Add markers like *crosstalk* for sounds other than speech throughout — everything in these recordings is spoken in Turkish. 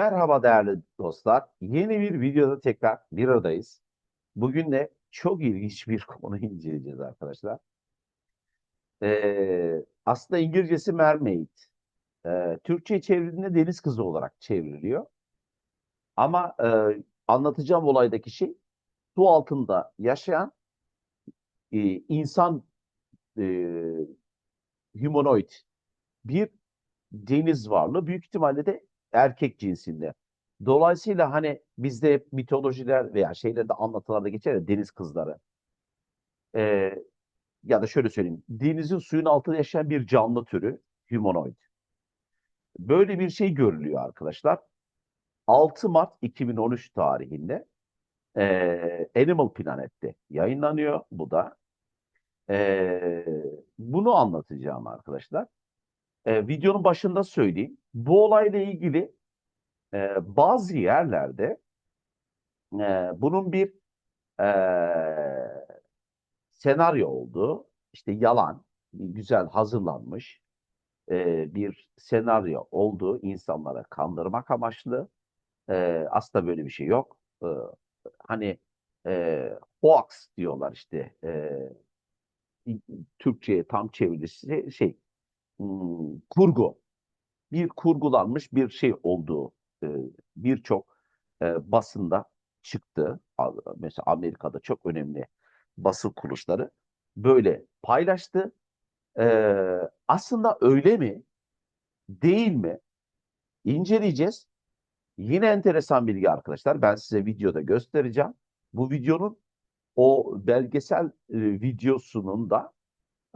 Merhaba değerli dostlar. Yeni bir videoda tekrar bir aradayız. Bugün de çok ilginç bir *laughs* konu inceleyeceğiz arkadaşlar. Ee, aslında İngilizcesi mermaid. Ee, Türkçe çevrildiğinde deniz kızı olarak çevriliyor. Ama e, anlatacağım olaydaki şey su altında yaşayan e, insan e, humanoid bir deniz varlığı. Büyük ihtimalle de erkek cinsinde. Dolayısıyla hani bizde mitolojiler veya şeylerde anlatılarda geçer ya deniz kızları. Ee, ya da şöyle söyleyeyim. Denizin suyun altında yaşayan bir canlı türü humanoid. Böyle bir şey görülüyor arkadaşlar. 6 Mart 2013 tarihinde e, Animal Planet'te yayınlanıyor bu da. E, bunu anlatacağım arkadaşlar. E, videonun başında söyleyeyim. Bu olayla ilgili e, bazı yerlerde e, bunun bir e, senaryo olduğu, işte yalan, güzel hazırlanmış e, bir senaryo olduğu insanlara kandırmak amaçlı. E, aslında böyle bir şey yok. E, hani e, hoax diyorlar işte. E, Türkçe'ye tam çevirisi şey hmm, kurgu. Bir kurgulanmış bir şey olduğu e, birçok e, basında çıktı. Mesela Amerika'da çok önemli basın kuruluşları böyle paylaştı. E, aslında öyle mi? Değil mi? İnceleyeceğiz. Yine enteresan bilgi arkadaşlar. Ben size videoda göstereceğim. Bu videonun o belgesel e, videosunun da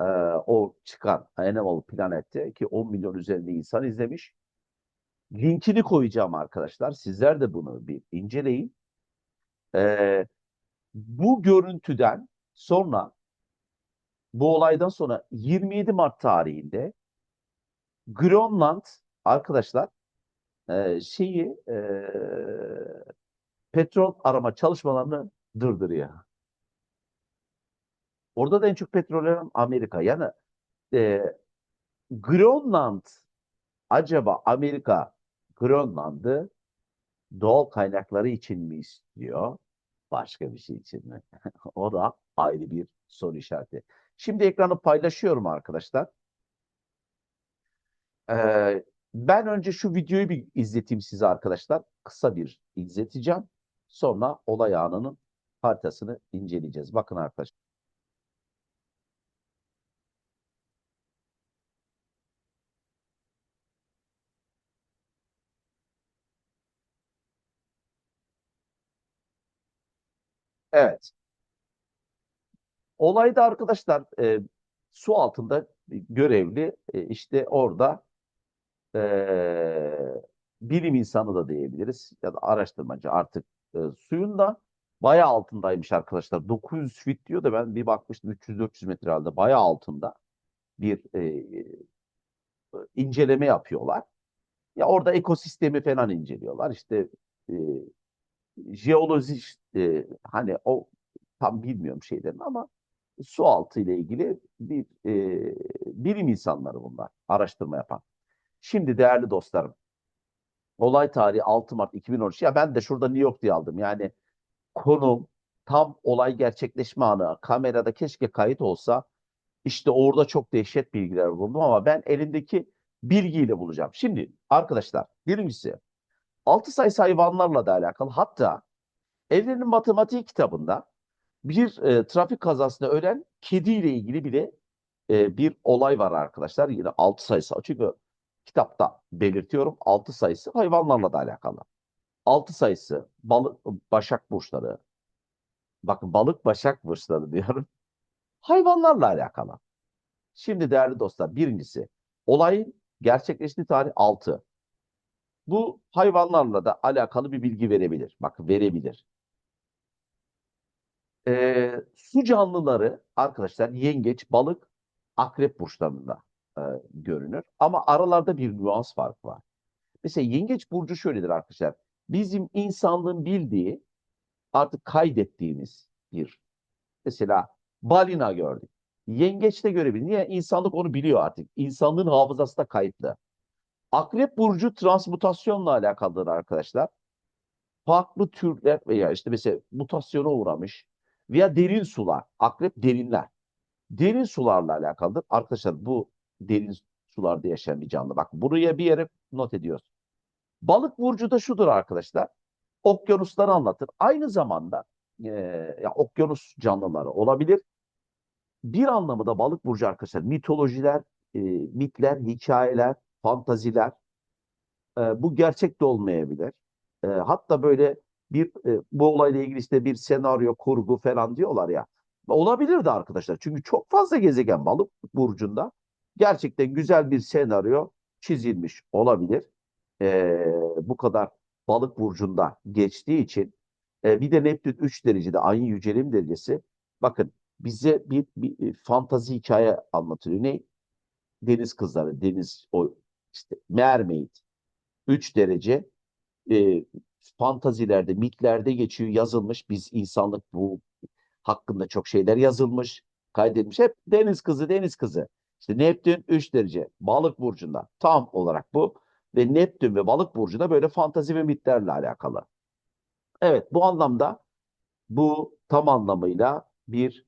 e, o çıkan Animal Planet'te ki 10 milyon üzerinde insan izlemiş. Linkini koyacağım arkadaşlar. Sizler de bunu bir inceleyin. E, bu görüntüden sonra bu olaydan sonra 27 Mart tarihinde Grönland arkadaşlar e, şeyi e, petrol arama çalışmalarını durduruyor. Orada da en çok petrol arayan Amerika. Yani e, Grönland acaba Amerika Grönland'ı doğal kaynakları için mi istiyor? Başka bir şey için mi? *laughs* o da ayrı bir soru işareti. Şimdi ekranı paylaşıyorum arkadaşlar. Ee, ben önce şu videoyu bir izleteyim size arkadaşlar. Kısa bir izleteceğim. Sonra olay anının haritasını inceleyeceğiz. Bakın arkadaşlar. Evet. Olayda arkadaşlar e, su altında görevli e, işte orada e, bilim insanı da diyebiliriz ya da araştırmacı artık e, suyun da bayağı altındaymış arkadaşlar. 900 feet diyor da ben bir bakmıştım 300-400 metre halde bayağı altında bir e, inceleme yapıyorlar. Ya orada ekosistemi falan inceliyorlar. İşte e, jeoloji e, hani o tam bilmiyorum şeylerini ama su altı ile ilgili bir e, bilim insanları bunlar araştırma yapan. Şimdi değerli dostlarım olay tarihi 6 Mart 2013 ya ben de şurada New York diye aldım yani konum tam olay gerçekleşme anı kamerada keşke kayıt olsa işte orada çok dehşet bilgiler buldum ama ben elimdeki bilgiyle bulacağım. Şimdi arkadaşlar birincisi 6 sayısı hayvanlarla da alakalı hatta Evrenin Matematiği kitabında bir e, trafik kazasında ölen kediyle ilgili bile e, bir olay var arkadaşlar. Yine 6 sayısı. Çünkü kitapta belirtiyorum 6 sayısı hayvanlarla da alakalı. 6 sayısı balık, başak burçları. Bakın balık başak burçları diyorum. Hayvanlarla alakalı. Şimdi değerli dostlar birincisi olayın gerçekleştiği tarih 6. Bu hayvanlarla da alakalı bir bilgi verebilir. Bak verebilir. Ee, su canlıları arkadaşlar yengeç, balık, akrep burçlarında e, görünür. Ama aralarda bir nüans farkı var. Mesela yengeç burcu şöyledir arkadaşlar. Bizim insanlığın bildiği artık kaydettiğimiz bir mesela balina gördük. Yengeç de görebilir. Niye? İnsanlık onu biliyor artık. İnsanlığın hafızası da kayıtlı. Akrep burcu transmutasyonla alakalıdır arkadaşlar. Farklı türler veya işte mesela mutasyona uğramış veya derin sular. Akrep derinler. Derin sularla alakalıdır. Arkadaşlar bu derin sularda yaşayan bir canlı. Bak buraya bir yere not ediyoruz. Balık burcu da şudur arkadaşlar. Okyanusları anlatır. Aynı zamanda e, ya okyanus canlıları olabilir. Bir anlamı da balık burcu arkadaşlar mitolojiler, e, mitler, hikayeler, fantaziler. E, bu gerçek de olmayabilir. E, hatta böyle bir e, bu olayla ilgili işte bir senaryo, kurgu falan diyorlar ya. Olabilir de arkadaşlar. Çünkü çok fazla gezegen balık burcunda gerçekten güzel bir senaryo çizilmiş olabilir. E, bu kadar balık burcunda geçtiği için e, bir de Neptün 3 derecede ayın yücelim derecesi. Bakın bize bir, bir, bir fantazi hikaye anlatıyor. Ne? Deniz kızları, deniz o işte mermaid 3 derece e, fantazilerde, mitlerde geçiyor, yazılmış. Biz insanlık bu hakkında çok şeyler yazılmış, kaydedilmiş. Hep deniz kızı, deniz kızı. İşte Neptün 3 derece balık burcunda tam olarak bu. Ve Neptün ve balık burcu da böyle fantazi ve mitlerle alakalı. Evet bu anlamda bu tam anlamıyla bir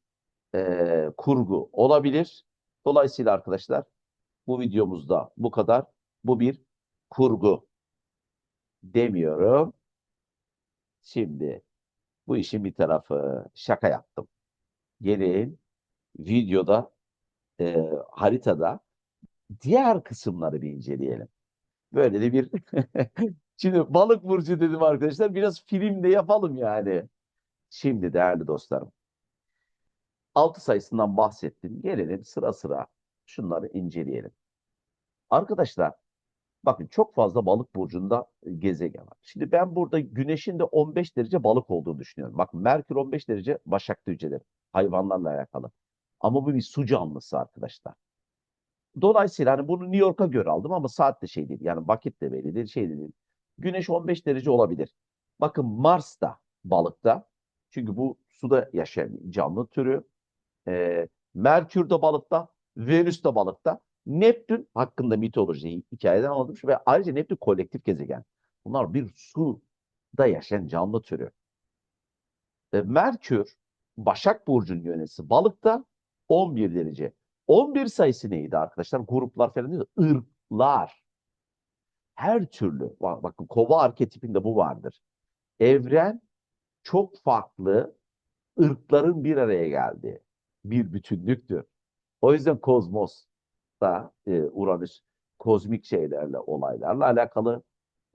e, kurgu olabilir. Dolayısıyla arkadaşlar bu videomuzda bu kadar. Bu bir kurgu demiyorum. Şimdi bu işin bir tarafı şaka yaptım. Gelin videoda e, haritada diğer kısımları bir inceleyelim. Böyle de bir *laughs* Şimdi balık burcu dedim arkadaşlar. Biraz film de yapalım yani. Şimdi değerli dostlarım. 6 sayısından bahsettim. Gelelim sıra sıra şunları inceleyelim. Arkadaşlar bakın çok fazla balık burcunda gezegen var. Şimdi ben burada güneşin de 15 derece balık olduğunu düşünüyorum. Bakın Merkür 15 derece başak hücreleri. Hayvanlarla alakalı. Ama bu bir su canlısı arkadaşlar. Dolayısıyla hani bunu New York'a göre aldım ama saat de şey değil. Yani vakit de belli değil, şey de değil. Güneş 15 derece olabilir. Bakın Mars da balıkta. Çünkü bu suda yaşayan canlı türü. Ee, Merkür de balıkta. Venüs de balıkta. Neptün hakkında mitoloji hikayeden anladım. Ve ayrıca Neptün kolektif gezegen. Bunlar bir suda yaşayan canlı türü. Ee, Merkür Başak Burcu'nun yönesi balıkta 11 derece. 11 sayısı neydi arkadaşlar? Gruplar falan değil de ırklar. Her türlü, bak- bakın kova arketipinde bu vardır. Evren çok farklı ırkların bir araya geldiği bir bütünlüktür. O yüzden kozmos da e, Uranüs kozmik şeylerle, olaylarla alakalı,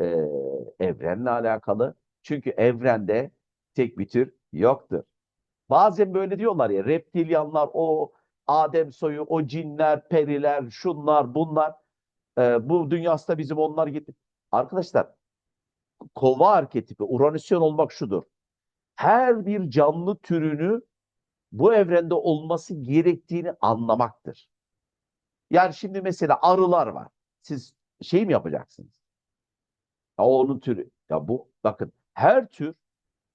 e, evrenle alakalı. Çünkü evrende tek bir tür yoktur. Bazen böyle diyorlar ya reptilyanlar, o Adem soyu, o cinler, periler, şunlar, bunlar. e, bu dünyasında bizim onlar gitti. Arkadaşlar kova arketipi, Uranüsyen olmak şudur. Her bir canlı türünü bu evrende olması gerektiğini anlamaktır. Yani şimdi mesela arılar var. Siz şey mi yapacaksınız? Ya onun türü. Ya bu bakın her tür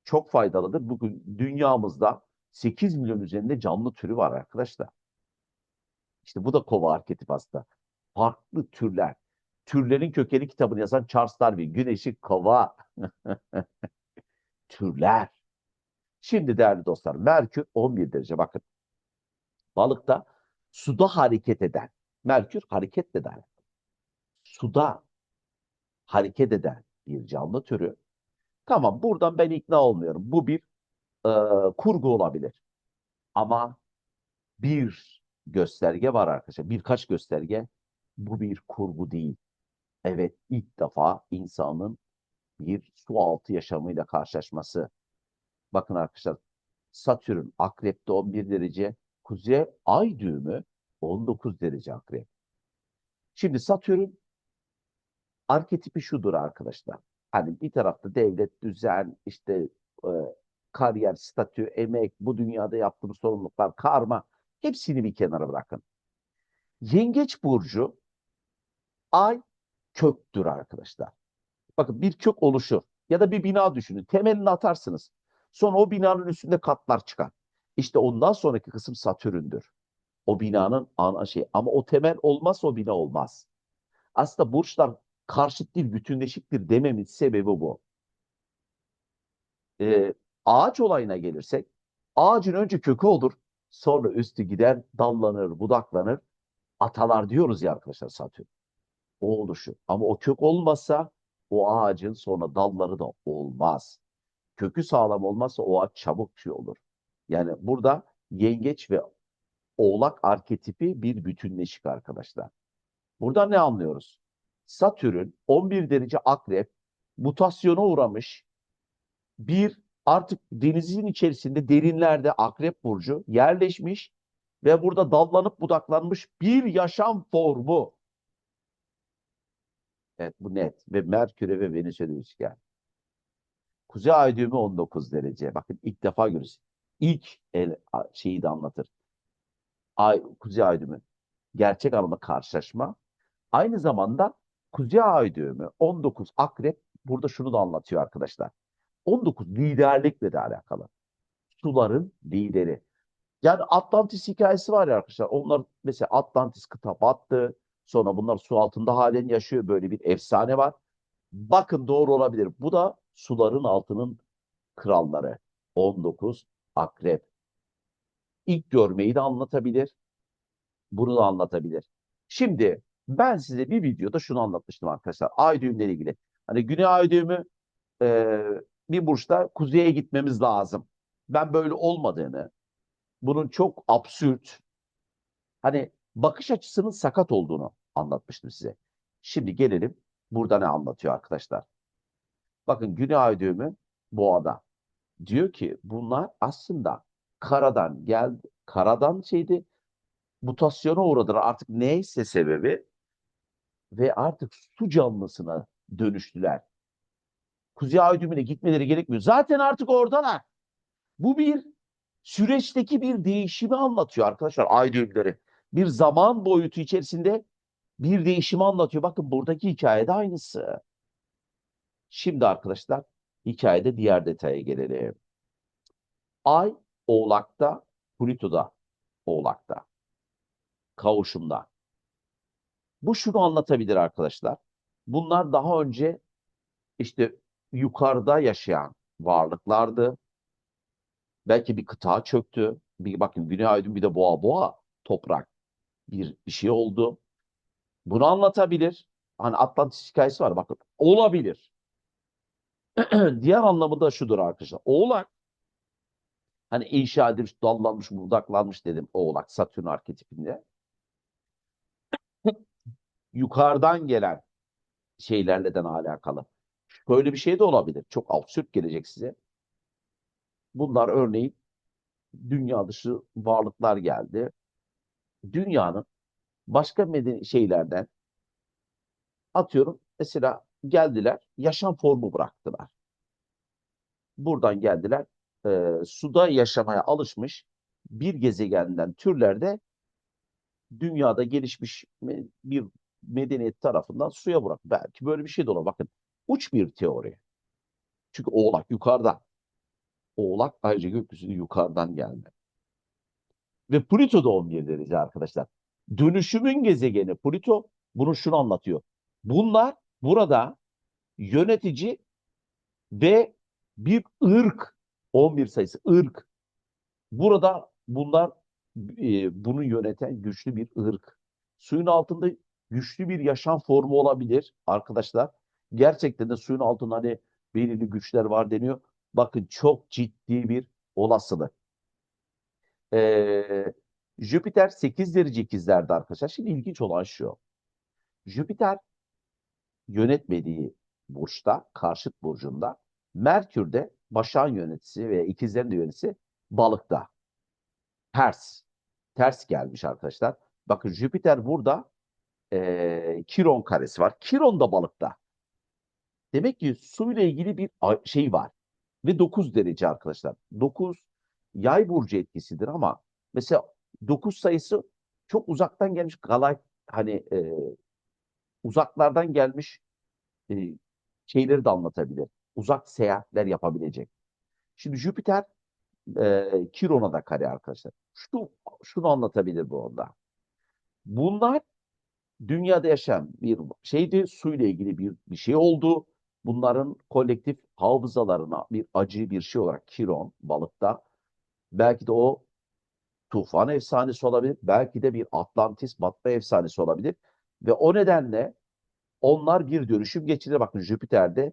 çok faydalıdır. Bugün dünyamızda 8 milyon üzerinde canlı türü var arkadaşlar. İşte bu da kova arketip aslında. Farklı türler. Türlerin kökeni kitabını yazan Charles Darwin. Güneşi kova. *laughs* Türler. Şimdi değerli dostlar Merkür 11 derece bakın. Balıkta suda hareket eden. Merkür hareket eder. Suda hareket eden bir canlı türü. Tamam buradan ben ikna olmuyorum. Bu bir e, kurgu olabilir. Ama bir gösterge var arkadaşlar. Birkaç gösterge. Bu bir kurgu değil. Evet ilk defa insanın bir su altı yaşamıyla karşılaşması. Bakın arkadaşlar Satürn akrepte 11 derece, kuzey ay düğümü 19 derece akrep. Şimdi Satürn arketipi şudur arkadaşlar. Hani bir tarafta devlet, düzen, işte e, kariyer, statü, emek, bu dünyada yaptığımız sorumluluklar, karma hepsini bir kenara bırakın. Yengeç burcu ay köktür arkadaşlar. Bakın bir kök oluşur ya da bir bina düşünün. Temelini atarsınız. Sonra o binanın üstünde katlar çıkar. İşte ondan sonraki kısım Satürn'dür. O binanın ana şey ama o temel olmazsa o bina olmaz. Aslında burçlar karşıt değil bütünleşiktir dememin sebebi bu. Ee, ağaç olayına gelirsek ağacın önce kökü olur sonra üstü gider dallanır budaklanır atalar diyoruz ya arkadaşlar Satürn. O oluşur. Ama o kök olmazsa o ağacın sonra dalları da olmaz. Kökü sağlam olmazsa o ağaç çabuk şey olur. Yani burada yengeç ve oğlak arketipi bir bütünleşik arkadaşlar. Burada ne anlıyoruz? Satürn 11 derece akrep mutasyona uğramış bir artık denizin içerisinde derinlerde akrep burcu yerleşmiş ve burada dallanıp budaklanmış bir yaşam formu. Evet bu net ve Merkür'e ve Venüs'e de üçgen. Kuzey ay düğümü 19 derece. Bakın ilk defa görürüz. İlk el şeyi de anlatır. Ay, Kuzey ay düğümü. Gerçek anlamda karşılaşma. Aynı zamanda Kuzey ay düğümü 19 akrep burada şunu da anlatıyor arkadaşlar. 19 liderlikle de alakalı. Suların lideri. Yani Atlantis hikayesi var ya arkadaşlar. Onlar mesela Atlantis kıta battı. Sonra bunlar su altında halen yaşıyor. Böyle bir efsane var. Bakın doğru olabilir. Bu da suların altının kralları. 19 akrep. İlk görmeyi de anlatabilir. Bunu da anlatabilir. Şimdi ben size bir videoda şunu anlatmıştım arkadaşlar. Ay düğümleri ilgili. Hani güney ay düğümü e, bir burçta kuzeye gitmemiz lazım. Ben böyle olmadığını, bunun çok absürt, hani bakış açısının sakat olduğunu anlatmıştım size. Şimdi gelelim burada ne anlatıyor arkadaşlar. Bakın güney ay düğümü boğada. Diyor ki bunlar aslında karadan geldi, karadan şeydi, mutasyona uğradılar artık neyse sebebi ve artık su canlısına dönüştüler. Kuzey ay düğümüne gitmeleri gerekmiyor. Zaten artık oradalar. Bu bir süreçteki bir değişimi anlatıyor arkadaşlar ay düğümleri. Bir zaman boyutu içerisinde bir değişimi anlatıyor. Bakın buradaki hikayede aynısı. Şimdi arkadaşlar hikayede diğer detaya gelelim. Ay Oğlak'ta, Plüto'da Oğlak'ta. Kavuşumda. Bu şunu anlatabilir arkadaşlar. Bunlar daha önce işte yukarıda yaşayan varlıklardı. Belki bir kıta çöktü. Bir bakın Güney Aydın bir de boğa boğa toprak bir, bir şey oldu. Bunu anlatabilir. Hani Atlantis hikayesi var bakın. Olabilir. *clears throat* Diğer anlamı da şudur arkadaşlar. Oğlak hani inşa edilmiş, dallanmış, budaklanmış dedim oğlak Satürn arketipinde. *laughs* Yukarıdan gelen şeylerle de alakalı. Böyle bir şey de olabilir. Çok absürt gelecek size. Bunlar örneğin dünya dışı varlıklar geldi. Dünyanın başka medeni şeylerden atıyorum mesela geldiler yaşam formu bıraktılar. Buradan geldiler e, suda yaşamaya alışmış bir gezegenden türlerde dünyada gelişmiş bir medeniyet tarafından suya bırak. Belki böyle bir şey de olur. Bakın uç bir teori. Çünkü oğlak yukarıda. Oğlak ayrıca gökyüzünde yukarıdan gelme. Ve Plüto da 11 derece arkadaşlar. Dönüşümün gezegeni Plüto bunu şunu anlatıyor. Bunlar burada yönetici ve bir ırk 11 sayısı ırk. Burada bunlar e, bunu yöneten güçlü bir ırk. Suyun altında güçlü bir yaşam formu olabilir arkadaşlar. Gerçekten de suyun altında hani belirli güçler var deniyor. Bakın çok ciddi bir olasılık. Ee, Jüpiter 8 derece ikizlerde arkadaşlar. Şimdi ilginç olan şu. Jüpiter yönetmediği burçta, karşıt burcunda, Merkür'de başağın yöneticisi ve ikizlerin de yöneticisi balıkta. Ters. Ters gelmiş arkadaşlar. Bakın Jüpiter burada eee Kiron karesi var. Kiron da balıkta. Demek ki suyla ilgili bir şey var. Ve 9 derece arkadaşlar. 9 yay burcu etkisidir ama mesela 9 sayısı çok uzaktan gelmiş galak hani e, uzaklardan gelmiş e, şeyleri de anlatabilir. Uzak seyahatler yapabilecek. Şimdi Jüpiter e, Kiron'a da kare arkadaşlar. Şu, şunu anlatabilir bu onda. Bunlar dünyada yaşayan bir şeydi. Suyla ilgili bir, bir şey oldu. Bunların kolektif hafızalarına bir acı bir şey olarak Kiron balıkta belki de o tufan efsanesi olabilir. Belki de bir Atlantis batma efsanesi olabilir. Ve o nedenle onlar bir dönüşüm geçirir. Bakın Jüpiter'de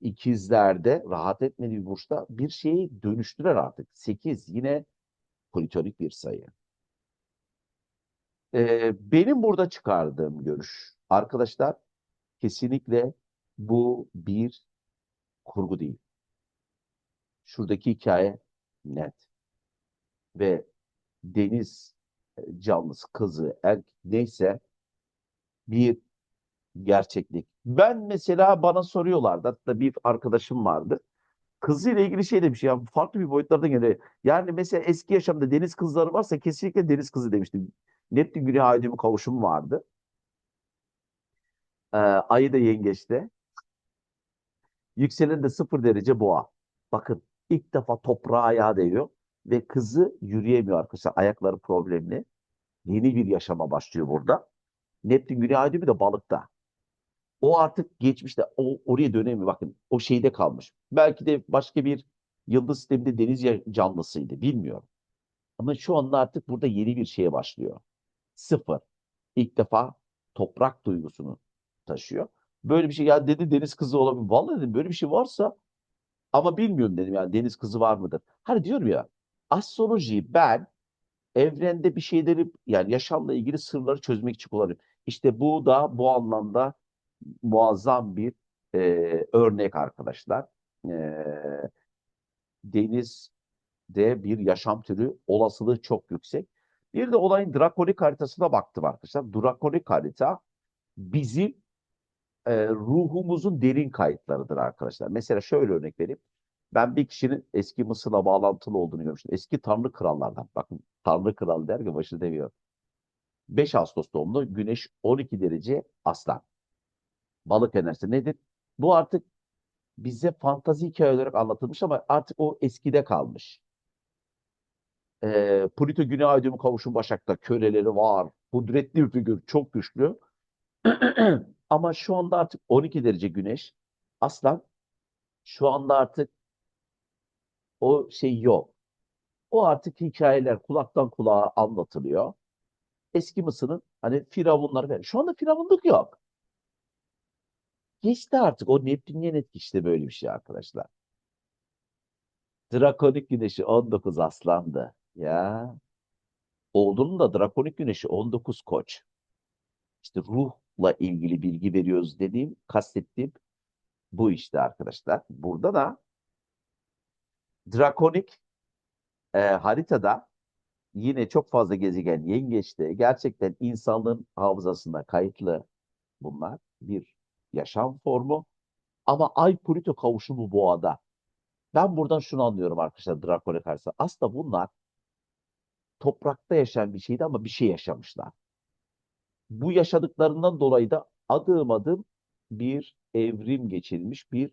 ikizlerde rahat etmediği burçta bir şeyi dönüştürer artık. 8 yine plütonik bir sayı. Ee, benim burada çıkardığım görüş arkadaşlar kesinlikle bu bir kurgu değil. Şuradaki hikaye net. Ve deniz e, canlısı, kızı, erkek neyse bir gerçeklik. Ben mesela bana soruyorlardı. Hatta bir arkadaşım vardı. Kızıyla ilgili şey demiş ya farklı bir boyutlarda gene. Yani mesela eski yaşamda deniz kızları varsa kesinlikle deniz kızı demiştim. Neptün Güney Ay düğümü kavuşumu vardı. Ee, ayı da yengeçte. Yükselen de sıfır derece boğa. Bakın ilk defa toprağa ayağı değiyor ve kızı yürüyemiyor arkadaşlar. Ayakları problemli. Yeni bir yaşama başlıyor burada. Neptün Güney Ay düğümü de balıkta. O artık geçmişte o oraya dönemiyor. Bakın o şeyde kalmış. Belki de başka bir yıldız sisteminde deniz canlısıydı. Bilmiyorum. Ama şu anda artık burada yeni bir şeye başlıyor. Sıfır. İlk defa toprak duygusunu taşıyor. Böyle bir şey ya dedi deniz kızı olabilir. Vallahi dedim böyle bir şey varsa ama bilmiyorum dedim yani deniz kızı var mıdır? Hani diyorum ya astrolojiyi ben evrende bir şeyleri yani yaşamla ilgili sırları çözmek için kullanıyorum. İşte bu da bu anlamda muazzam bir e, örnek arkadaşlar. E, denizde bir yaşam türü olasılığı çok yüksek. Bir de olayın drakonik haritasına baktım arkadaşlar. Drakonik harita bizim e, ruhumuzun derin kayıtlarıdır arkadaşlar. Mesela şöyle örnek vereyim. Ben bir kişinin eski Mısır'la bağlantılı olduğunu görmüştüm. Eski tanrı krallardan. Bakın tanrı kral der ki başı demiyor. 5 Ağustos doğumlu Güneş 12 derece aslan. Balık enerjisi nedir? Bu artık bize fantazi hikaye olarak anlatılmış ama artık o eskide kalmış. Ee, Plüto Güney Ay düğümü kavuşum Başak'ta köleleri var. Kudretli bir figür, çok güçlü. *clears throat* ama şu anda artık 12 derece Güneş. Aslan şu anda artık o şey yok. O artık hikayeler kulaktan kulağa anlatılıyor. Eski Mısır'ın hani firavunları var. Şu anda firavunluk yok. Geçti artık. O Neptünyen etki işte böyle bir şey arkadaşlar. Drakonik güneşi 19 aslandı. Ya. Oğlunun da drakonik güneşi 19 koç. İşte ruhla ilgili bilgi veriyoruz dediğim, kastettiğim bu işte arkadaşlar. Burada da drakonik e, haritada yine çok fazla gezegen yengeçte gerçekten insanlığın hafızasında kayıtlı bunlar bir yaşam formu. Ama Ay Plüto kavuşumu boğada. Ben buradan şunu anlıyorum arkadaşlar Drakonik harita. Aslında bunlar toprakta yaşayan bir şeydi ama bir şey yaşamışlar. Bu yaşadıklarından dolayı da adım adım bir evrim geçirilmiş, bir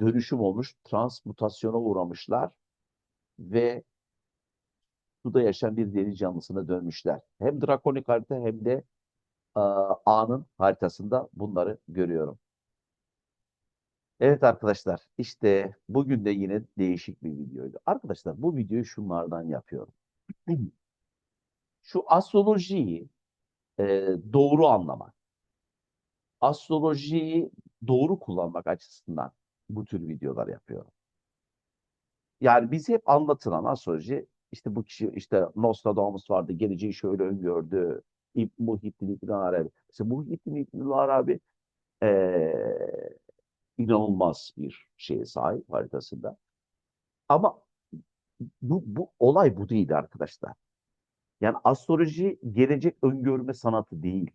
dönüşüm olmuş, transmutasyona uğramışlar ve suda yaşayan bir deniz canlısına dönmüşler. Hem Drakonik harita hem de aa, A'nın haritasında bunları görüyorum. Evet arkadaşlar işte bugün de yine değişik bir videoydu. Arkadaşlar bu videoyu şunlardan yapıyorum. *clears throat* Şu astrolojiyi e, doğru anlamak, astrolojiyi doğru kullanmak açısından bu tür videolar yapıyorum. Yani bize hep anlatılan astroloji işte bu kişi işte Nostradamus vardı geleceği şöyle öngördü. İb Muhyiddin İbn Arabi. İşte Muhyiddin İbn Arabi eee inanılmaz bir şeye sahip haritasında. Ama bu, bu olay bu değil arkadaşlar. Yani astroloji gelecek öngörme sanatı değil.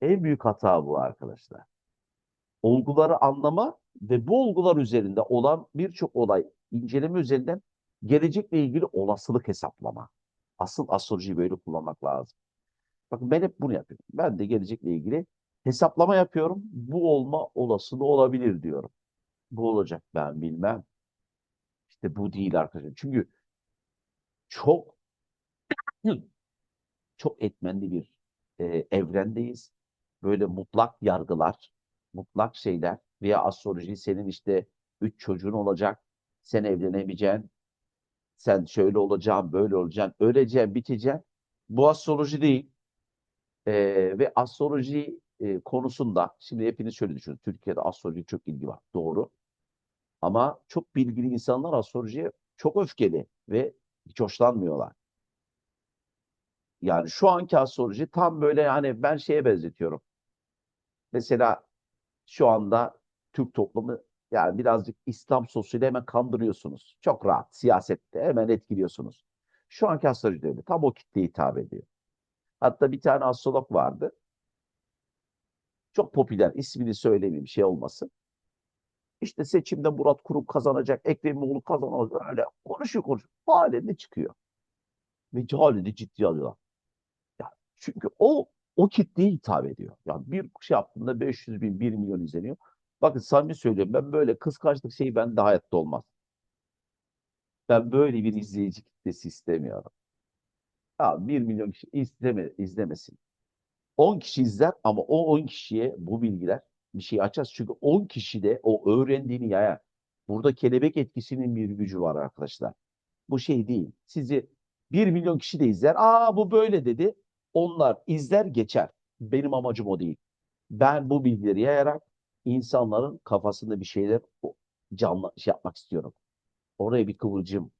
En büyük hata bu arkadaşlar. Olguları anlama ve bu olgular üzerinde olan birçok olay inceleme üzerinden gelecekle ilgili olasılık hesaplama. Asıl astrolojiyi böyle kullanmak lazım. Bakın ben hep bunu yapıyorum. Ben de gelecekle ilgili hesaplama yapıyorum. Bu olma olasılığı olabilir diyorum. Bu olacak ben bilmem. İşte bu değil arkadaşlar. Çünkü çok *clears throat* çok etmenli bir e, evrendeyiz. Böyle mutlak yargılar, mutlak şeyler veya astroloji senin işte üç çocuğun olacak, sen evlenemeyeceksin, sen şöyle olacaksın, böyle olacaksın, öleceksin, biteceksin. Bu astroloji değil. E, ve astroloji e, konusunda şimdi hepiniz şöyle düşünün. Türkiye'de astroloji çok ilgi var. Doğru. Ama çok bilgili insanlar astrolojiye çok öfkeli ve hiç hoşlanmıyorlar. Yani şu anki astroloji tam böyle yani ben şeye benzetiyorum. Mesela şu anda Türk toplumu yani birazcık İslam sosuyla hemen kandırıyorsunuz. Çok rahat siyasette hemen etkiliyorsunuz. Şu anki astroloji de öyle. Tam o kitleye hitap ediyor. Hatta bir tane astrolog vardı. Çok popüler. ismini söylemeyeyim şey olmasın. İşte seçimde Murat Kurum kazanacak, Ekrem İmamoğlu kazanacak. Öyle konuşuyor konuşuyor. Halinde çıkıyor. Ve cehalini ciddiye alıyorlar. Ya çünkü o o kitleye hitap ediyor. Yani bir şey yaptığında 500 bin, 1 milyon izleniyor. Bakın samimi söylüyorum ben böyle kıskançlık şeyi ben de hayatta olmaz. Ben böyle bir izleyici kitlesi istemiyorum. Ya 1 milyon kişi izleme, izlemesin. 10 kişi izler ama o 10 kişiye bu bilgiler bir şey açar. Çünkü 10 kişi de o öğrendiğini yayar. Burada kelebek etkisinin bir gücü var arkadaşlar. Bu şey değil. Sizi 1 milyon kişi de izler. Aa bu böyle dedi. Onlar izler geçer. Benim amacım o değil. Ben bu bilgileri yayarak insanların kafasında bir şeyler canlı şey yapmak istiyorum. Oraya bir kıvılcım.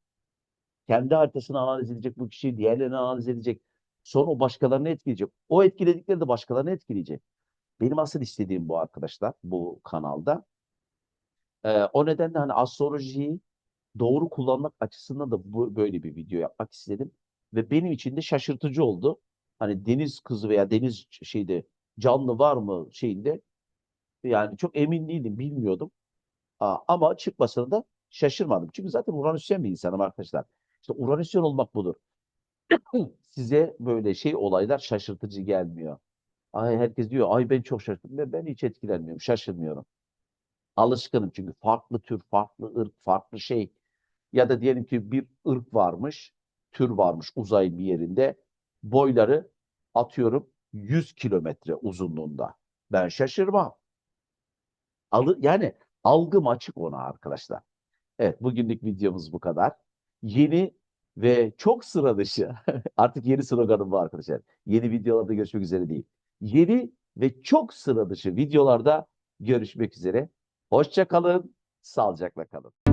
Kendi haritasını analiz edecek bu kişi, diğerlerini analiz edecek. Sonra o başkalarını etkileyecek. O etkiledikleri de başkalarını etkileyecek. Benim asıl istediğim bu arkadaşlar, bu kanalda. Ee, o nedenle hani astrolojiyi doğru kullanmak açısından da bu, böyle bir video yapmak istedim. Ve benim için de şaşırtıcı oldu. Hani deniz kızı veya deniz şeyde canlı var mı şeyinde yani çok emin değilim, bilmiyordum. Aa, ama çıkmasına da şaşırmadım. Çünkü zaten Uranüsyen bir insanım arkadaşlar. İşte Uranüsyen olmak budur. *clears throat* Size böyle şey olaylar şaşırtıcı gelmiyor. Ay herkes diyor ay ben çok şaşırdım. Ben, ben hiç etkilenmiyorum, şaşırmıyorum. Alışkınım çünkü farklı tür, farklı ırk, farklı şey. Ya da diyelim ki bir ırk varmış, tür varmış uzay bir yerinde. Boyları atıyorum 100 kilometre uzunluğunda. Ben şaşırmam. Alı, yani algım açık ona arkadaşlar. Evet bugünlük videomuz bu kadar. Yeni ve çok sıra dışı *laughs* artık yeni sloganım bu arkadaşlar. Yeni videolarda görüşmek üzere değil. Yeni ve çok sıra dışı videolarda görüşmek üzere. Hoşça kalın, sağlıcakla kalın.